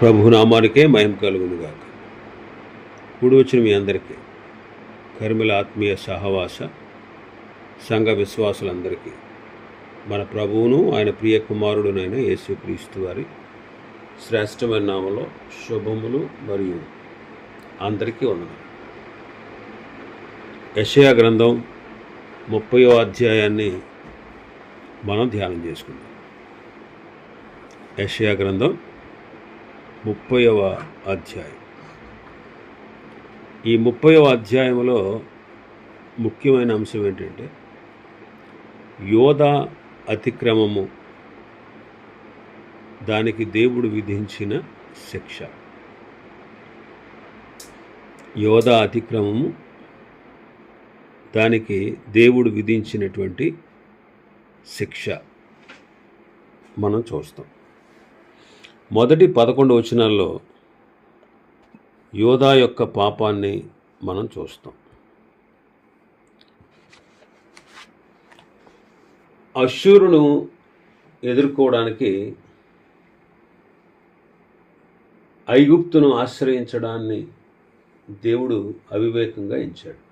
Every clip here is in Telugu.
ప్రభునామానికే మహిమ కలుగునుగాక. కూడి వచ్చిన మీ అందరికీ కర్మిల ఆత్మీయ సహవాస సంఘ విశ్వాసులందరికీ మన ప్రభువును ఆయన ప్రియ కుమారుడునైన యేసుక్రీస్తు వారి శ్రేష్టమైన నామలో శుభములు మరియు అందరికీ వందనాలు. యషయా గ్రంథం ముప్పయో అధ్యాయాన్ని మనం ధ్యానం చేసుకుందాం. యషయా గ్రంథం ముప్పైవ అధ్యాయం. ఈ ముప్పైవ అధ్యాయంలో ముఖ్యమైన అంశం ఏంటంటే యోధ అతిక్రమము దానికి దేవుడు విధించిన శిక్ష. యోధ అతిక్రమము దానికి దేవుడు విధించినటువంటి శిక్ష మనం చూస్తాం. మొదటి పదకొండు వచనాల్లో యోధా యొక్క పాపాన్ని మనం చూస్తాం. అశ్యూరును ఎదుర్కోవడానికి ఐగుప్తును ఆశ్రయించడాన్ని దేవుడు అవివేకంగా ఎంచాడు.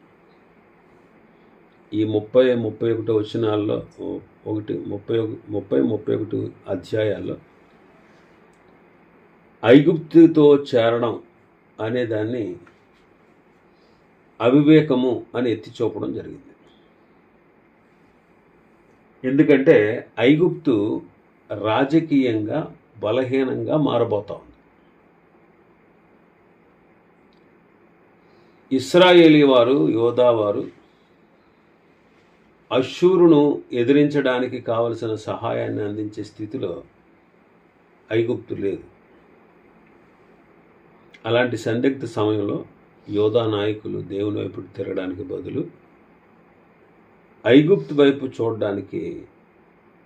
ఈ ముప్పై ముప్పై ఒకటి వచనాల్లో ఒకటి ముప్పై ఒక- ముప్పై ముప్పై ఒకటి అధ్యాయాల్లో ఐగుప్తుతో చేరడం అనే దాన్ని అవివేకము అని ఎత్తి చూపడం జరిగింది. ఎందుకంటే ఐగుప్తు రాజకీయంగా బలహీనంగా మారబోతా ఉంది. ఇస్రాయేలీ వారు యోధా వారు ఎదిరించడానికి కావలసిన సహాయాన్ని అందించే స్థితిలో ఐగుప్తు లేదు. అలాంటి సందిగ్ధ సమయంలో యోధా నాయకులు దేవుని వైపు తిరగడానికి బదులు ఐగుప్తు వైపు చూడడానికి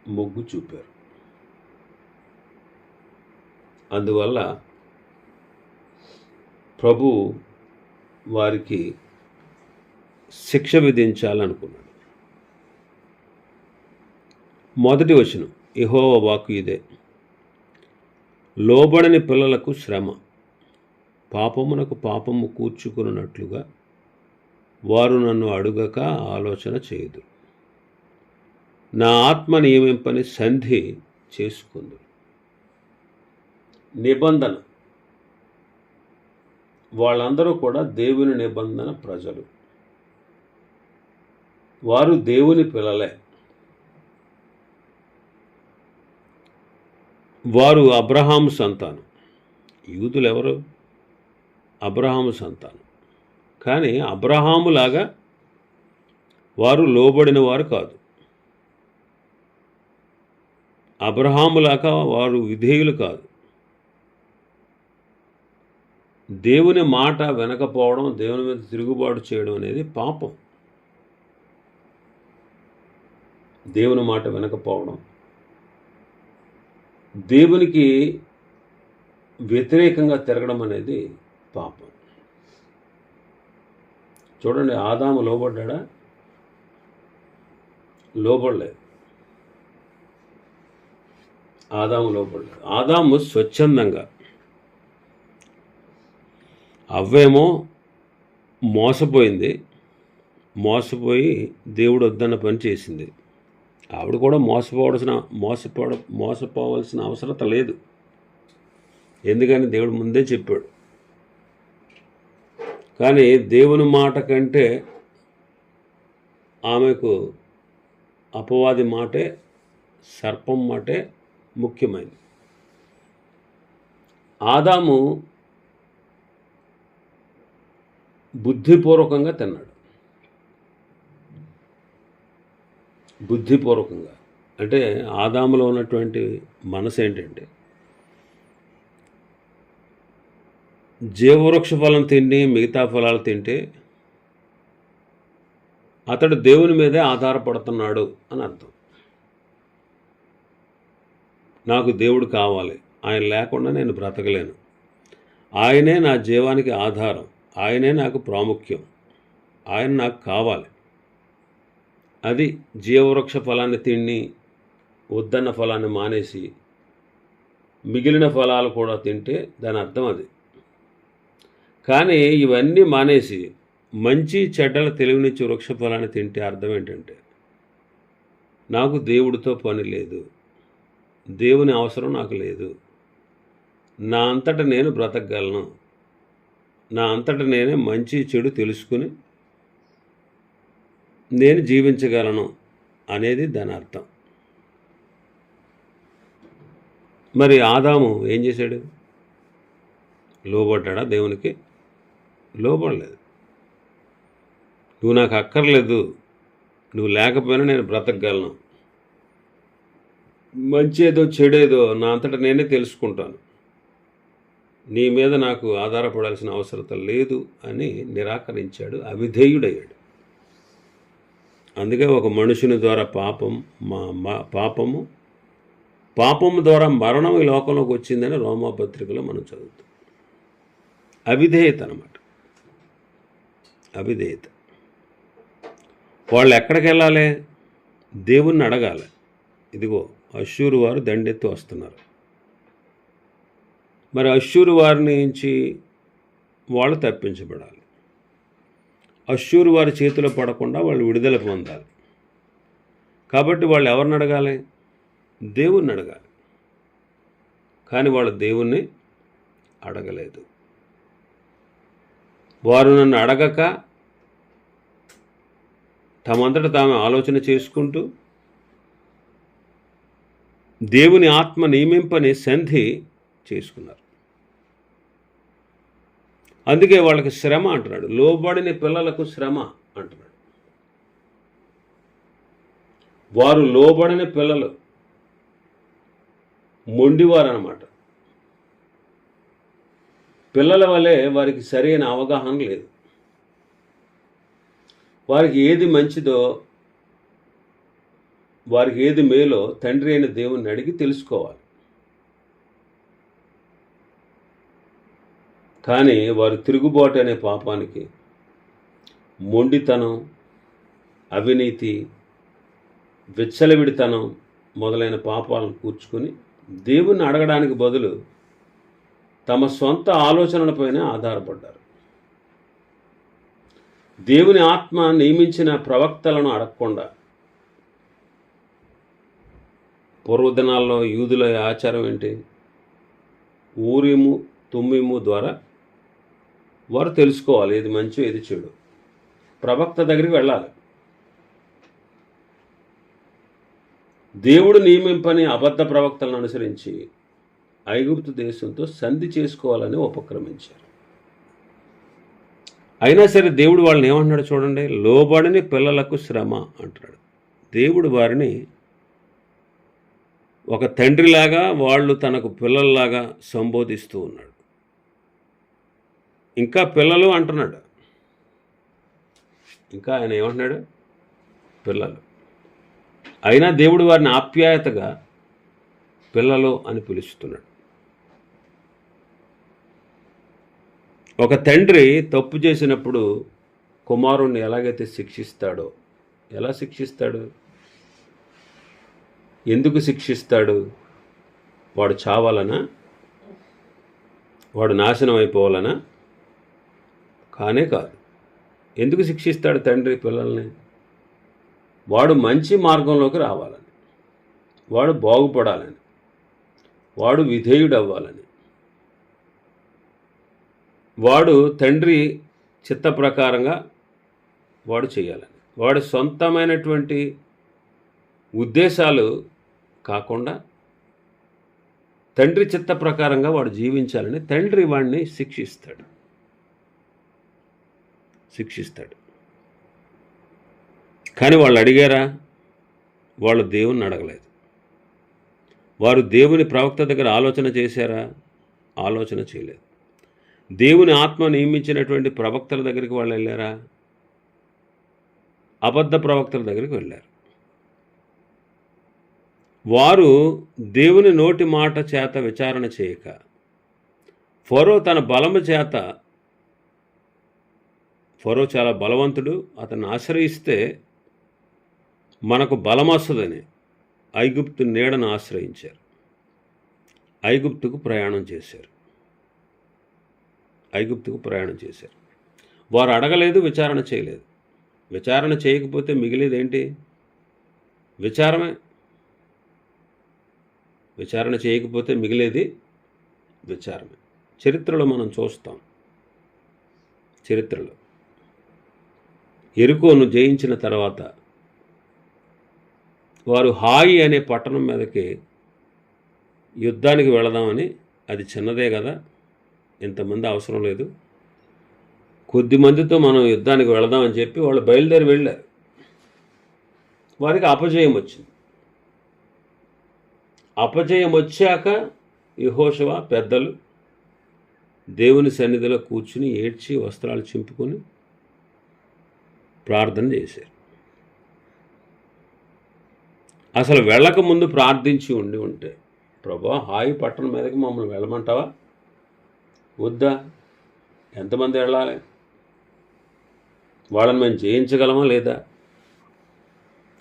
మొగ్గు చూపారు. అందువల్ల ప్రభు వారికి శిక్ష విధించాలనుకున్నాడు. మొదటి వచనం ఇహోవ వాకు ఇదే. లోబడని పిల్లలకు శ్రమ. పాపమునకు పాపము కూర్చుకున్నట్లుగా వారు నన్ను అడుగక ఆలోచన చేయదు నా ఆత్మ నియమింపని సంధి చేసుకుందు నిబంధన. వాళ్ళందరూ కూడా దేవుని నిబంధన ప్రజలు. వారు దేవుని పిల్లలే. వారు అబ్రహాం సంతానం. యూదులు ఎవరు అబ్రహాము సంతానం. కానీ అబ్రహాములాగా వారు లోబడిన వారు కాదు. అబ్రహాములాగా వారు విధేయులు కాదు. దేవుని మాట వినకపోవడం దేవుని మీద తిరుగుబాటు చేయడం అనేది పాపం. దేవుని మాట వినకపోవడం. దేవునికి వ్యతిరేకంగా తిరగడం అనేది పాపం. చూడండి ఆదాము లోబడ్డా లోబడలేదు. ఆదాము లోపడలేదు ఆదాము స్వచ్ఛందంగా. అవ్వేమో మోసపోయింది. మోసపోయి దేవుడు వద్దన్న పని చేసింది. ఆవిడ కూడా మోసపోవలసిన మోసపో మోసపోవలసిన అవసరత లేదు. ఎందుకని దేవుడు ముందే చెప్పాడు. కానీ దేవుని మాట కంటే ఆమెకు అపవాది మాటే సర్పం మాటే ముఖ్యమైనది. ఆదాము బుద్ధిపూర్వకంగా తిన్నాడు. బుద్ధిపూర్వకంగా. అంటే ఆదాములో ఉన్నటువంటి మనసు ఏంటంటే జీవవృక్ష ఫలం తిండి మిగతా ఫలాలు తింటే అతడు దేవుని మీదే ఆధారపడుతున్నాడు అని అర్థం. నాకు దేవుడు కావాలి. ఆయన లేకుండా నేను బ్రతకలేను. ఆయనే నా జీవానికి ఆధారం. ఆయనే నాకు ప్రాముఖ్యం. ఆయన నాకు కావాలి. అది జీవవృక్ష ఫలాన్ని తిండి వద్దన్న ఫలాన్ని మానేసి మిగిలిన ఫలాలు కూడా తింటే దాని అర్థం అది. కానీ ఇవన్నీ మానేసి మంచి చెడ్డల తెలివినిచ్చి వృక్ష ఫలాన్ని తింటే అర్థం ఏంటంటే నాకు దేవుడితో పని లేదు దేవుని అవసరం నాకు లేదు నా అంతట నేను బ్రతకగలను నా అంతట నేనే మంచి చెడు తెలుసుకుని నేను జీవించగలను అనేది దాని అర్థం. మరి ఆదాము ఏం చేశాడు? లోబడ్డా దేవునికి? లోపం లేదు. నువ్వు నాకు అక్కర్లేదు. నువ్వు లేకపోయినా నేను బ్రతకగలను. మంచి ఏదో చెడేదో నా అంతటా నేనే తెలుసుకుంటాను. నీ మీద నాకు ఆధారపడాల్సిన అవసరత లేదు అని నిరాకరించాడు అవిధేయుడయ్యాడు. అందుకే ఒక మనుషుని ద్వారా పాపం మా మా- పాపము పాపము ద్వారా మరణం ఈ లోకంలోకి వచ్చిందని రోమాపత్రికలో మనం చదువుతాం. అవిధేయత అనమాట అవిధేయత. వాళ్ళు ఎక్కడికి వెళ్ళాలి దేవుణ్ణి అడగాలి. ఇదిగో అశ్షూరు వారు దండెత్తి వస్తున్నారు. మరి అశ్షూరు వారి నుంచి వాళ్ళు తప్పించబడాలి. అశ్షూరు వారి చేతిలో పడకుండా వాళ్ళు విడుదల పొందాలి. కాబట్టి వాళ్ళు ఎవరిని అడగాలి? దేవుణ్ణి అడగాలి. కానీ వాళ్ళు దేవుణ్ణి అడగలేదు. వారు నన్ను అడగక తమంతట తాము ఆలోచన చేసుకుంటూ దేవుని ఆత్మ నియమింపని సంధి చేసుకున్నారు. అందుకే వాళ్ళకి శ్రమ అంటున్నాడు. లోబడిన పిల్లలకు శ్రమ అంటున్నాడు. వారు లోబడిన పిల్లలు మొండివారు అనమాట పిల్లల వలె వారికి సరైన అవగాహన లేదు. వారికి ఏది మంచిదో వారికి ఏది మేలో తండ్రి అయిన దేవుణ్ణి అడిగి తెలుసుకోవాలి. కానీ వారు తిరుగుబాటు అనే పాపానికి మొండితనం అవినీతి విచ్చలవిడితనం మొదలైన పాపాలను కూర్చుకొని దేవుణ్ణి అడగడానికి బదులు తమ సొంత ఆలోచనలపైనే ఆధారపడ్డారు. దేవుని ఆత్మ నియమించిన ప్రవక్తలను అడగకుండా పూర్వదినాల్లో యూదుల ఆచారం ఏంటి? ఊరిము తుమ్మిము ద్వారా వారు తెలుసుకోవాలి. ఏది మంచి ఏది చెడు. ప్రవక్త దగ్గరికి వెళ్ళాలి. దేవుడు నియమింపని అబద్ధ ప్రవక్తలను అనుసరించి ఐగుప్తు దేశంతో సంధి చేసుకోవాలని ఉపక్రమించారు. అయినా సరే దేవుడు వాళ్ళని ఏమంటున్నాడు చూడండి. లోబడిని పిల్లలకు శ్రమ అంటున్నాడు. దేవుడు వారిని ఒక తండ్రిలాగా వాళ్ళు తనకు పిల్లల్లాగా సంబోధిస్తూ ఉన్నాడు. ఇంకా పిల్లలు అంటున్నాడు. ఇంకా ఆయన ఏమంటున్నాడు? పిల్లలు. అయినా దేవుడు వారిని ఆప్యాయతగా పిల్లలు అని పిలుస్తున్నాడు. ఒక తండ్రి తప్పు చేసినప్పుడు కుమారుణ్ణి ఎలాగైతే శిక్షిస్తాడో ఎలా శిక్షిస్తాడు? ఎందుకు శిక్షిస్తాడు? వాడు చావాలనా? వాడు నాశనం అయిపోవాలనా? కానే కాదు. ఎందుకు శిక్షిస్తాడు తండ్రి పిల్లల్ని? వాడు మంచి మార్గంలోకి రావాలని. వాడు బాగుపడాలని. వాడు విధేయుడు అవ్వాలని వాడు తండ్రి చిత్త ప్రకారంగా వాడు చేయాలని వాడి సొంతమైనటువంటి ఉద్దేశాలు కాకుండా తండ్రి చిత్త ప్రకారంగా వాడు జీవించాలని తండ్రి వాడిని శిక్షిస్తాడు. శిక్షిస్తాడు. కానీ వాళ్ళు అడిగారా? వాళ్ళు దేవుణ్ణి అడగలేదు. వారు దేవుని ప్రవక్త దగ్గర ఆలోచన చేశారా? ఆలోచన చేయలేదు. దేవుని ఆత్మ నియమించినటువంటి ప్రవక్తల దగ్గరికి వాళ్ళు వెళ్ళారా? అబద్ధ ప్రవక్తల దగ్గరికి వెళ్ళారు. వారు దేవుని నోటి మాట చేత విచారణ చేయక ఫరో తన బలము చేత ఫరో చాలా బలవంతుడు అతన్ని ఆశ్రయిస్తే మనకు బలం వస్తుందని ఐగుప్తు నీడను ఆశ్రయించారు. ఐగుప్తుకు ప్రయాణం చేశారు. ఐగుప్తుకు ప్రయాణం చేశారు. వారు అడగలేదు విచారణ చేయలేదు. విచారణ చేయకపోతే మిగిలేదేంటి విచారమే. విచారణ చేయకపోతే మిగిలేది విచారమే. చరిత్రలో మనం చూస్తాం. చరిత్రలో. ఎరుకోను జయించిన తర్వాత వారు హాయి అనే పట్టణం మీదకి యుద్ధానికి వెళదామని అది చిన్నదే కదా ఇంతమంది అవసరం లేదు. కొద్ది మందితో మనం యుద్ధానికి వెళదామని చెప్పి వాళ్ళు బయలుదేరి వెళ్ళారు. వారికి అపజయం వచ్చింది. అపజయం వచ్చాక యహోశవ పెద్దలు దేవుని సన్నిధిలో కూర్చుని ఏడ్చి వస్త్రాలు చింపుకొని ప్రార్థన చేశారు. అసలు వెళ్ళక ముందు ప్రార్థించి ఉండి ఉంటే ప్రభా హాయి పట్టణం మీదకి మమ్మల్ని వెళ్ళమంటావా? వద్దా? ఎంతమంది వెళ్ళాలి? వాళ్ళని మేము జయించగలమా లేదా?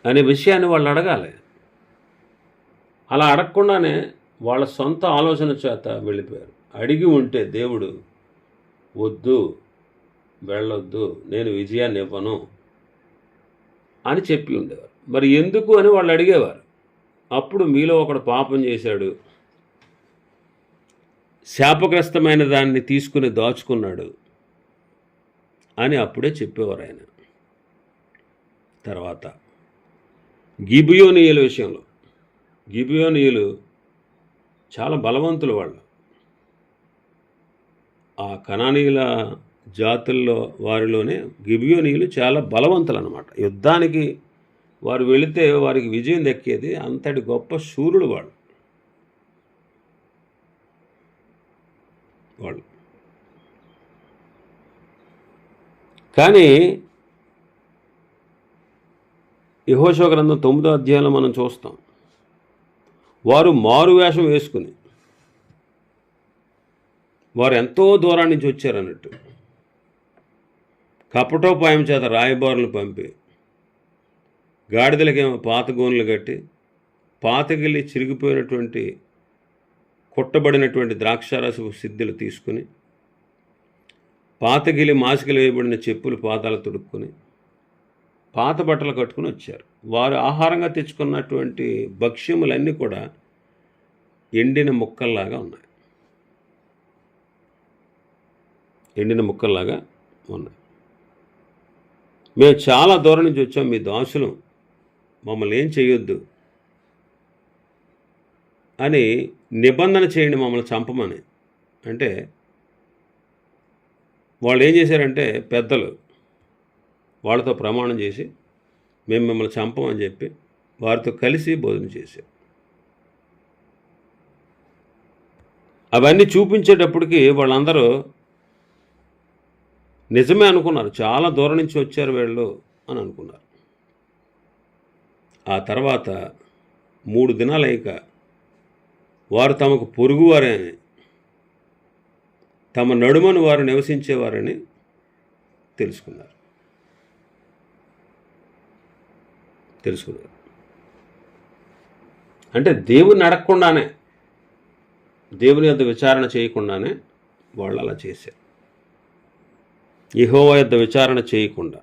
అనే విషయాన్ని వాళ్ళు అడగాలి. అలా అడగకుండానే వాళ్ళ సొంత ఆలోచన చేత వెళ్ళిపోయారు. అడిగి ఉంటే దేవుడు వద్దు వెళ్ళొద్దు నేను విజయాన్ని ఇవ్వను అని చెప్పి ఉండేవారు. మరి ఎందుకు అని వాళ్ళు అడిగేవారు. అప్పుడు మీలో ఒకడు పాపం చేశాడు. శాపగ్రస్తమైన దాన్ని తీసుకుని దాచుకున్నాడు అని అప్పుడే చెప్పేవారు ఆయన. తర్వాత గిబియోనీయుల విషయంలో. గిబియోనియలు చాలా బలవంతులు వాళ్ళు. ఆ కణానీయుల జాతుల్లో వారిలోనే గిబియోనీయులు చాలా బలవంతులు అనమాట యుద్ధానికి వారు వెళితే వారికి విజయం దక్కేది అంతటి గొప్ప శూరుడు వాళ్ళు. వాళ్ళు. కానీ యహోశో గ్రంథం తొమ్మిదో అధ్యాయంలో మనం చూస్తాం. వారు మారు వేషం వేసుకుని వారు ఎంతో దూరం నుంచి వచ్చారన్నట్టు కపటోపాయం చేత రాయబారులు పంపి గాడిదలకేమో పాత గోన్లు కట్టి పాతగిల్లి చిరిగిపోయినటువంటి పుట్టబడినటువంటి ద్రాక్షారసపు సిద్ధులు తీసుకుని పాతగిలి మాసికలు వేయబడిన చెప్పులు పాతాలు తొడుక్కుని పాత బట్టలు కట్టుకుని వచ్చారు. వారు ఆహారంగా తెచ్చుకున్నటువంటి భక్ష్యములన్నీ కూడా ఎండిన ముక్కల్లాగా ఉన్నాయి. ఎండిన ముక్కల్లాగా ఉన్నాయి. మేము చాలా దూరం నుంచి వచ్చాం. మీ దాసులు మమ్మల్ని ఏం చేయొద్దు. అని నిబంధన చేయండి మమ్మల్ని చంపమని. అంటే వాళ్ళు ఏం చేశారంటే పెద్దలు వాళ్ళతో ప్రమాణం చేసి మేము మిమ్మల్ని చంపమని చెప్పి వారితో కలిసి భోజనం చేశారు. అవన్నీ చూపించేటప్పటికి వాళ్ళందరూ నిజమే అనుకున్నారు. చాలా దూరం నుంచి వచ్చారు వీళ్ళు అని అనుకున్నారు. ఆ తర్వాత మూడు దినాలైక వారు తమకు పొరుగువారే తమ నడుమను వారు నివసించేవారని తెలుసుకున్నారు. తెలుసుకున్నారు. అంటే దేవుని అడగకుండానే దేవుని యొక్క విచారణ చేయకుండానే వాళ్ళు అలా చేశారు. యెహోవా యొద్ద విచారణ చేయకుండా.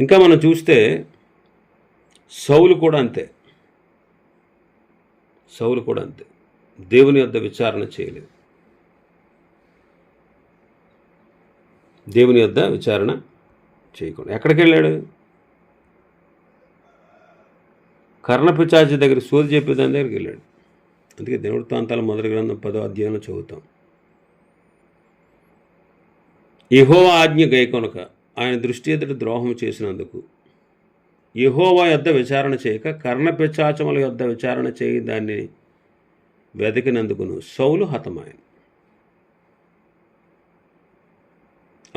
ఇంకా మనం చూస్తే సౌలు కూడా అంతే. సౌలు కూడా అంతే. దేవుని యొద్ద విచారణ చేయలేదు. దేవుని యొద్ద విచారణ చేయకుండా. ఎక్కడికి వెళ్ళాడు? కర్ణపిచాచి దగ్గర సోది చెప్పేదాని దగ్గరికి వెళ్ళాడు. అందుకే దేవుడి మొదటి గ్రంథం పదో అధ్యాయంలో చదువుతాం. ఇహో ఆజ్ఞ గైకొనక ఆయన దృష్టి ఎదుట ద్రోహం చేసినందుకు. యహోవా యొద్ద విచారణ చేయక కర్ణపిచాచముల యొద్ద విచారణ చేయి దాన్ని వెతికినందుకును సౌలు హతమాయను.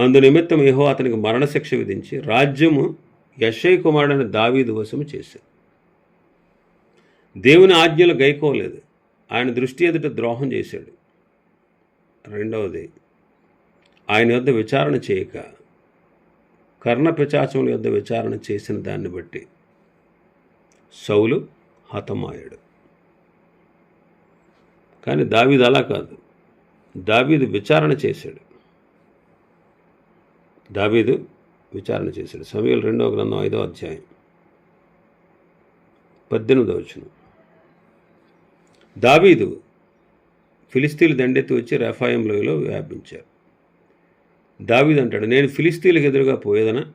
అందు నిమిత్తం యహో అతనికి మరణశిక్ష విధించి రాజ్యము యశయ్ కుమారుడైన దావీదు వశము చేశాడు. దేవుని ఆజ్ఞలు గైకోలేదు. ఆయన దృష్టి ఎదుట ద్రోహం చేశాడు. రెండవది ఆయన యొద్ద విచారణ చేయక కర్ణ పిచాచముల యొద్ద విచారణ చేసిన దాన్ని బట్టి సౌలు హతమాయాడు. కానీ దావీది అలా కాదు. దావీదు విచారణ చేశాడు. దావీదు విచారణ చేశాడు. సమయంలో రెండవ గ్రంథం ఐదో అధ్యాయం పద్దెనిమిదవ వచ్చిన దావీదు ఫిలిస్తీన్లు దండెత్తి వచ్చి రెఫాయం లోయలో వ్యాపించారు. దావీదు అంటాడు నేను ఫిలిస్తీన్లకు ఎదురుగా పోయేదనా?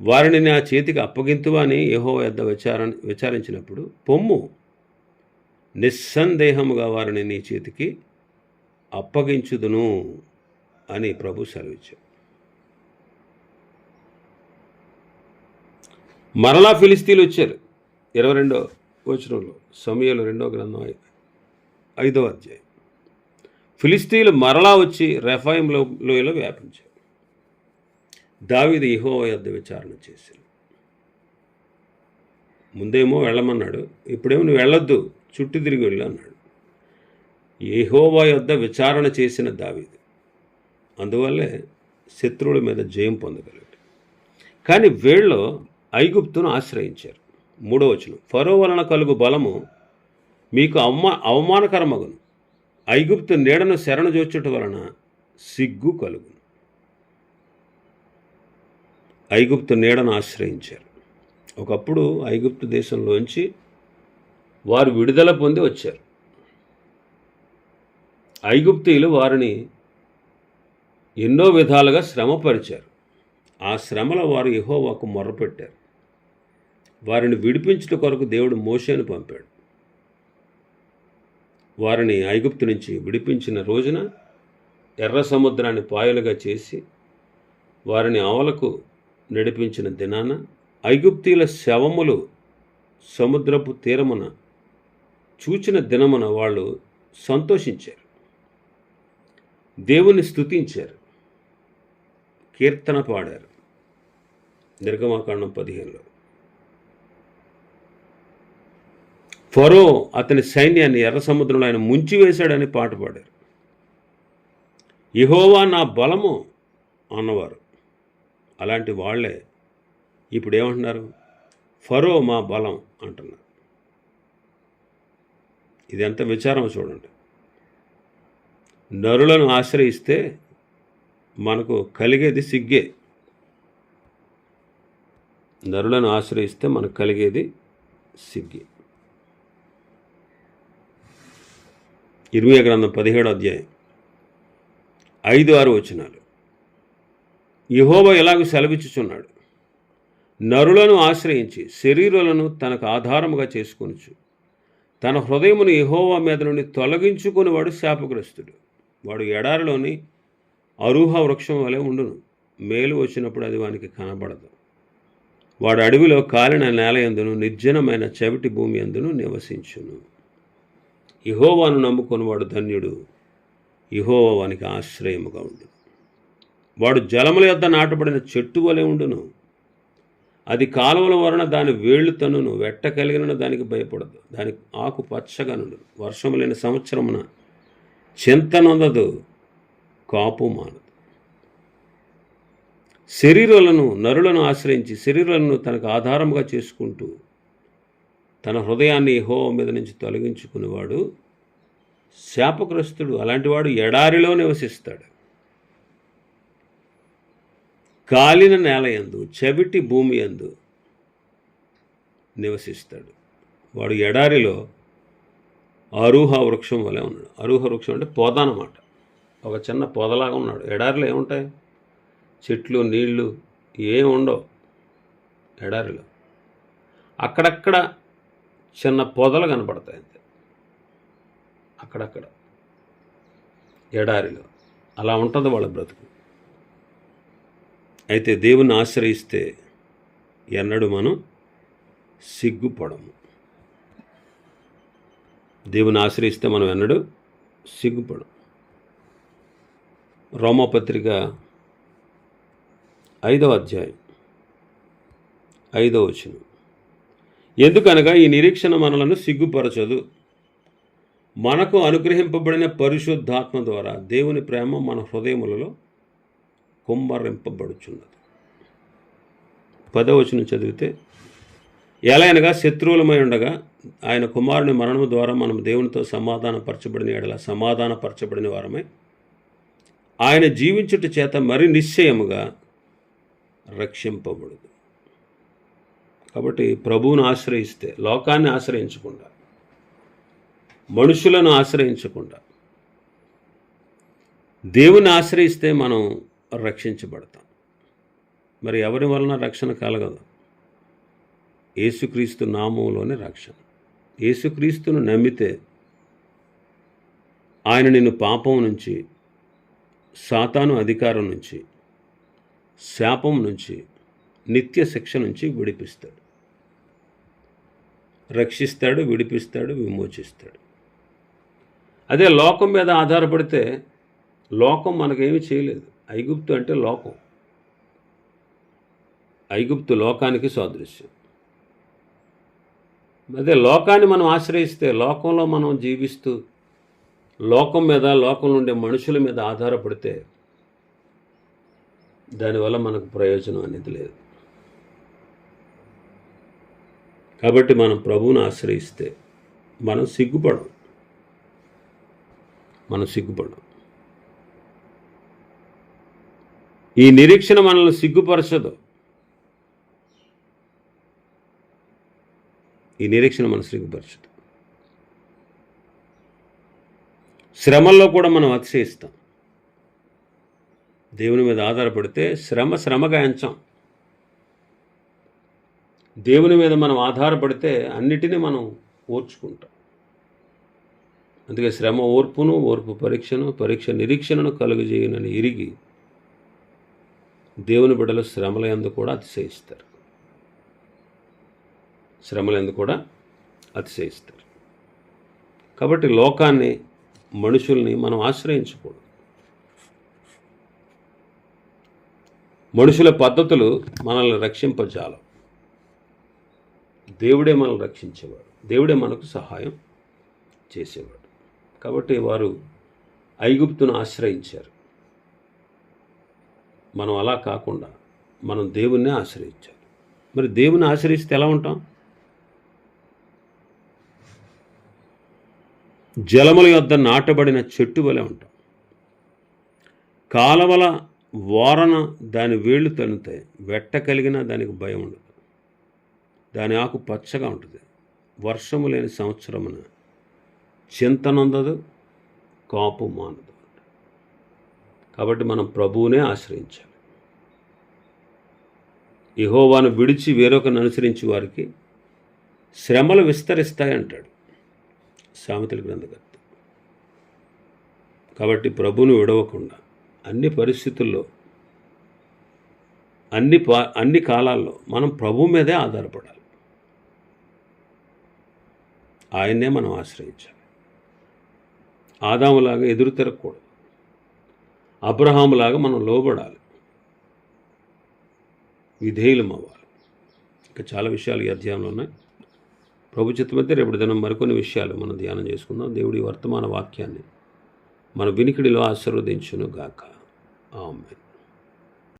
వారిని నా చేతికి అప్పగింతువా? అని యహో యొద్ద విచార విచారించినప్పుడు పొమ్ము. నిస్సందేహముగా వారిని నీ చేతికి అప్పగించుదును అని ప్రభు సెలవిచ్చాడు. మరలా ఫిలిస్తీన్లు వచ్చారు. ఇరవై రెండో వచనంలో సమయంలో రెండో గ్రంథం ఐదో అధ్యాయం. ఫిలిస్తీన్లు మరలా వచ్చి రెఫాయింలో లోయలో వ్యాపించారు. దావీదు యెహోవా యొద్ద విచారణ చేశారు. ముందేమో వెళ్ళమన్నాడు ఇప్పుడేమో నువ్వు వెళ్ళొద్దు చుట్టూ తిరిగి వెళ్ళు అన్నాడు. ఏహోవా యొద్ద విచారణ చేసిన దావీది. అందువల్లే శత్రువుల మీద జయం పొందగలడు కానీ వీళ్ళు ఐగుప్తును ఆశ్రయించారు. మూడో వచనం ఫరో వలన కలుగు బలము మీకు అవమా అవమానకరమగును. ఐగుప్తు నీడను శరణు వలన సిగ్గు కలుగు ఐగుప్తు నీడను ఆశ్రయించారు. ఒకప్పుడు ఐగుప్తు దేశంలోంచి వారు విడుదల పొంది వచ్చారు. ఐగుప్తీయులు వారిని ఎన్నో విధాలుగా శ్రమపరిచారు. ఆ శ్రమల వారు యెహోవాకు మొర్రపెట్టారు వారిని విడిపించుట కొరకు దేవుడు మోషేను పంపాడు. వారిని ఐగుప్తు నుంచి విడిపించిన రోజున ఎర్ర సముద్రాన్ని పాయలుగా చేసి వారిని ఆవలకు నడిపించిన దినాన ఐగుప్తీల శవములు సముద్రపు తీరమున చూచిన దినమున వాళ్ళు సంతోషించారు. దేవుని స్తుతించారు. కీర్తన పాడారు. నిర్గమాకాండం పదిహేనులో. ఫరో అతని సైన్యాన్ని ఎర్ర సముద్రంలో ఆయన ముంచివేశాడని పాట పాడారు. ఇహోవా నా బలము అన్నవారు. అలాంటి వాళ్ళే ఇప్పుడు ఏమంటున్నారు? ఫరో మా బలం అంటున్నారు. ఇది ఎంత విచారం చూడండి. నరులను ఆశ్రయిస్తే మనకు కలిగేది సిగ్గే. నరులను ఆశ్రయిస్తే మనకు కలిగేది సిగ్గే. ఇరవై గ్రంథం పదిహేడు అధ్యాయం. ఐదు ఆరు వచనాలు. యహోవ ఇలాగ సెలవిచ్చుచున్నాడు? నరులను ఆశ్రయించి శరీరులను తనకు ఆధారముగా చేసుకొనుచు. తన హృదయమును యహోవా మీద నుండి తొలగించుకుని వాడు శాపగ్రస్తుడు. వాడు ఎడారిలోని అరూహ వృక్షం వలె ఉండును. మేలు వచ్చినప్పుడు అది వానికి కనబడదు. వాడు అడవిలో కాలిన నేల ఎందును నిర్జనమైన చెవిటి భూమి ఎందును నివసించును. ఇహోవాను నమ్ముకొని వాడు ధన్యుడు. ఇహోవా వానికి ఆశ్రయముగా ఉండును వాడు జలముల యొద్ద నాటబడిన చెట్టు వలె ఉండును. అది కాలువల వలన దాని వేళ్ళు తనును వెట్ట కలిగిన దానికి భయపడదు. దాని ఆకు పచ్చగనుడు వర్షము లేని సంవత్సరమున చింతనొందదు కాపు మానదు. శరీరాలను నరులను ఆశ్రయించి శరీరాలను తనకు ఆధారముగా చేసుకుంటూ తన హృదయాన్ని హో మీద నుంచి తొలగించుకునేవాడు శాపగ్రస్తుడు. అలాంటివాడు ఎడారిలో నివసిస్తాడు. కాలిన నేల యందు చెవిటి భూమి యందు నివసిస్తాడు. వాడు ఎడారిలో అరూహ వృక్షం వలె ఉన్నాడు. అరూహ వృక్షం అంటే పొద అన్నమాట. ఒక చిన్న పొదలాగా ఉన్నాడు. ఎడారిలో ఏముంటాయి? చెట్లు నీళ్ళు ఏం ఉండవు ఎడారిలో. అక్కడక్కడ చిన్న పొదలు కనపడతాయి అంతే. అక్కడక్కడ. ఎడారిలో. అలా ఉంటుంది వాళ్ళ బ్రతుకు. అయితే దేవుని ఆశ్రయిస్తే ఎన్నడూ మనం సిగ్గుపడము. దేవుని ఆశ్రయిస్తే మనం ఎన్నడూ సిగ్గుపడం రోమపత్రిక ఐదవ అధ్యాయం. ఐదవ వచనం. ఎందుకనగా ఈ నిరీక్షణ మనలను సిగ్గుపరచదు. మనకు అనుగ్రహింపబడిన పరిశుద్ధాత్మ ద్వారా దేవుని ప్రేమ మన హృదయములలో కుమ్మరింపబడుచున్నది. పదవచనం చదివితే ఎలా అనగా శత్రువులమై ఉండగా ఆయన కుమారుని మరణము ద్వారా మనం దేవునితో సమాధానపరచబడిన ఎడల సమాధానపరచబడిన వారమై. ఆయన జీవించుట చేత మరి నిశ్చయముగా రక్షింపబడదు కాబట్టి ప్రభువును ఆశ్రయిస్తే లోకాన్ని ఆశ్రయించకుండా మనుషులను ఆశ్రయించకుండా దేవుని ఆశ్రయిస్తే మనం రక్షించబడతాం. మరి ఎవరి వలన రక్షణ కలగదు? యేసుక్రీస్తు నామంలోనే రక్షణ. యేసుక్రీస్తును నమ్మితే ఆయన నిన్ను పాపం నుంచి సాతాను అధికారం నుంచి శాపం నుంచి నిత్య శిక్ష నుంచి విడిపిస్తాడు. రక్షిస్తాడు విడిపిస్తాడు విమోచిస్తాడు. అదే లోకం మీద ఆధారపడితే లోకం మనకేమీ చేయలేదు. ఐగుప్తు అంటే లోకం. ఐగుప్తు లోకానికి సాదృశ్యం. అదే లోకాన్ని మనం ఆశ్రయిస్తే లోకంలో మనం జీవిస్తూ లోకం మీద లోకంలో ఉండే మనుషుల మీద ఆధారపడితే దానివల్ల మనకు ప్రయోజనం అనేది లేదు. కాబట్టి మనం ప్రభువుని ఆశ్రయిస్తే మనం సిగ్గుపడం మనం సిగ్గుపడం ఈ నిరీక్షణ మనల్ని సిగ్గుపరచదు. ఈ నిరీక్షణ మనం సిగ్గుపరచదు. శ్రమల్లో కూడా మనం అతిశయిస్తాం. దేవుని మీద ఆధారపడితే శ్రమ శ్రమగా ఎంచాం. దేవుని మీద మనం ఆధారపడితే అన్నిటినీ మనం ఓర్చుకుంటాం. అందుకే శ్రమ ఓర్పును ఓర్పు పరీక్షను పరీక్ష నిరీక్షణను కలుగజేయనని ఇరిగి దేవుని బిడ్డలు శ్రమల ఎందు కూడా అతిశయిస్తారు. శ్రమల ఎందు కూడా అతిశయిస్తారు. కాబట్టి లోకాన్ని మనుషుల్ని మనం ఆశ్రయించకూడదు. మనుషుల పద్ధతులు మనల్ని రక్షింపజాలం దేవుడే మనల్ని రక్షించేవాడు. దేవుడే మనకు సహాయం చేసేవాడు. కాబట్టి వారు ఐగుప్తును ఆశ్రయించారు. మనం అలా కాకుండా మనం దేవుణ్ణి ఆశ్రయించాలి. మరి దేవుని ఆశ్రయిస్తే ఎలా ఉంటాం? జలముల యొద్ద నాటబడిన చెట్టు వలె ఉంటాం. కాలవల వారన దాని వేళ్ళు తన్నుతాయి. వెట్ట కలిగిన దానికి భయం ఉండదు. దాని ఆకు పచ్చగా ఉంటుంది. వర్షము లేని సంవత్సరమున చింతనందదు కాపు మానదు కాబట్టి మనం ప్రభువునే ఆశ్రయించాలి. ఇహోవాను విడిచి వేరొకరిని అనుసరించి వారికి శ్రమలు విస్తరిస్తాయంటాడు సామెతల గ్రంథకర్త. కాబట్టి ప్రభువును విడవకుండా అన్ని పరిస్థితుల్లో అన్ని పా అన్ని కాలాల్లో మనం ప్రభు మీదే ఆధారపడాలి. ఆయన్నే మనం ఆశ్రయించాలి. ఆదాములాగా ఎదురు తిరగకూడదు. అబ్రహాములాగా మనం లోబడాలి. విధేయులం అవ్వాలి. ఇంకా చాలా విషయాలు ఈ అధ్యాయంలో ఉన్నాయి. ప్రభు చిత్తమైతే రేపటి దినం మరికొన్ని విషయాలు మనం ధ్యానం చేసుకుందాం. దేవుడి వర్తమాన వాక్యాన్ని మన వినికిడిలో ఆశీర్వదించును గాక ఆమె